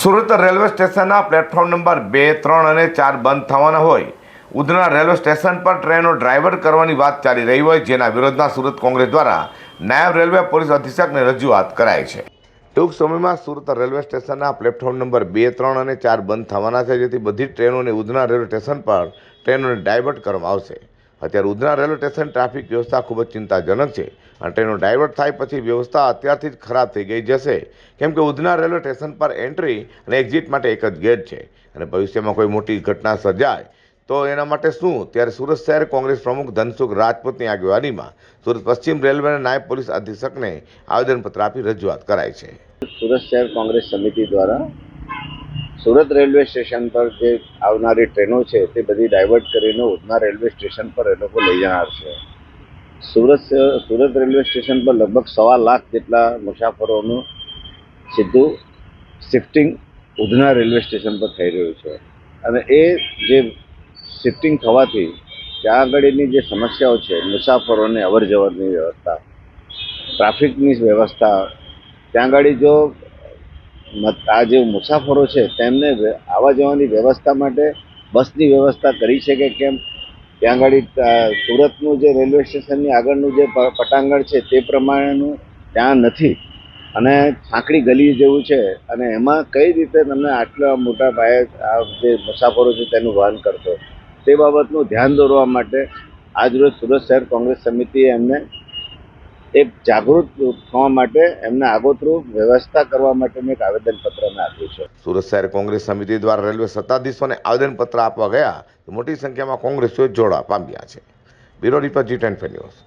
Surat railway સ્ટેશનના platform number બે, ત્રણ અને ચાર બંધ થવાના હોય. ઉધના રેલવે સ્ટેશન પર ટ્રેનો ડ્રાઈવર કરવાની વાત ચાલી રહી હોય, જેના વિરોધમાં સુરત કોંગ્રેસ દ્વારા નાયબ રેલવે પોલીસ અધિક્ષકને રજૂઆત કરાઈ છે. ટૂંક સમયમાં સુરત રેલવે સ્ટેશનના પ્લેટફોર્મ નંબર બે, ત્રણ અને ચાર બંધ થવાના છે, જેથી બધી ટ્રેનોને ઉધના રેલવે સ્ટેશન પર ટ્રેનોને ડાયવર્ટ કરવામાં આવશે. અત્યારે ઉધના રેલવે સ્ટેશન ટ્રાફિક વ્યવસ્થા ખૂબ જ ચિંતાજનક છે અને ટ્રેનો ડાયવર્ટ થાય પછી વ્યવસ્થા અત્યારથી જ ખરાબ થઈ ગઈ જશે. કેમ કે ઉધના રેલવે સ્ટેશન પર એન્ટ્રી અને એક્ઝિટ માટે એક જ ગેટ છે અને ભવિષ્યમાં કોઈ મોટી ઘટના સર્જાય તો એના માટે શું? ત્યારે સુરત શહેર કોંગ્રેસ પ્રમુખ ધનસુખ રાજપૂતની આગેવાનીમાં સુરત પશ્ચિમ રેલવેના નાયબ પોલીસ અધિક્ષકને આવેદનપત્ર આપી રજૂઆત કરાઈ છે. સુરત શહેર કોંગ્રેસ સમિતિ દ્વારા સુરત રેલવે સ્ટેશન પર જે આવનારી ટ્રેનો છે, તે બધી ડાયવર્ટ કરીને ઉધના રેલવે સ્ટેશન પર એ લોકો લઈ જનાર છે. સુરત સુરત રેલવે સ્ટેશન પર લગભગ સવા લાખ જેટલા મુસાફરોનું સીધું શિફ્ટિંગ ઉધના રેલવે સ્ટેશન પર થઈ રહ્યું છે. અને એ જે શિફ્ટિંગ થવાથી ત્યાં આગળની જે સમસ્યાઓ છે, મુસાફરોને અવર જવરની વ્યવસ્થા, ટ્રાફિકની વ્યવસ્થા, ત્યાં આગળ જો આ જે મુસાફરો છે, તેમને આવવા જવાની વ્યવસ્થા માટે બસની વ્યવસ્થા કરી છે કે કેમ? ત્યાં આગળ સુરતનું જે રેલવે સ્ટેશનની આગળનું જે પટાંગણ છે, તે પ્રમાણેનું ત્યાં નથી. અને સાંકડી ગલી જેવું છે. અને એમાં કઈ રીતે તમને આટલા મોટા પાયે આ જે મુસાફરો છે, તેનું વહન કરશો? તે બાબતનું ધ્યાન દોરવા માટે આજરોજ સુરત શહેર કોંગ્રેસ સમિતિએ એમને એક જાગૃત થવા માટે એમને આગોતરું વ્યવસ્થા કરવા માટેનું એક આવેદનપત્ર મેં આપ્યું છે. સુરત શહેર કોંગ્રેસ સમિતિ દ્વારા રેલવે સત્તાધીશોને આવેદનપત્ર આપવા ગયા. મોટી સંખ્યામાં કોંગ્રેસીઓ જોડા પામ્યા છે. Bureau report G ten news.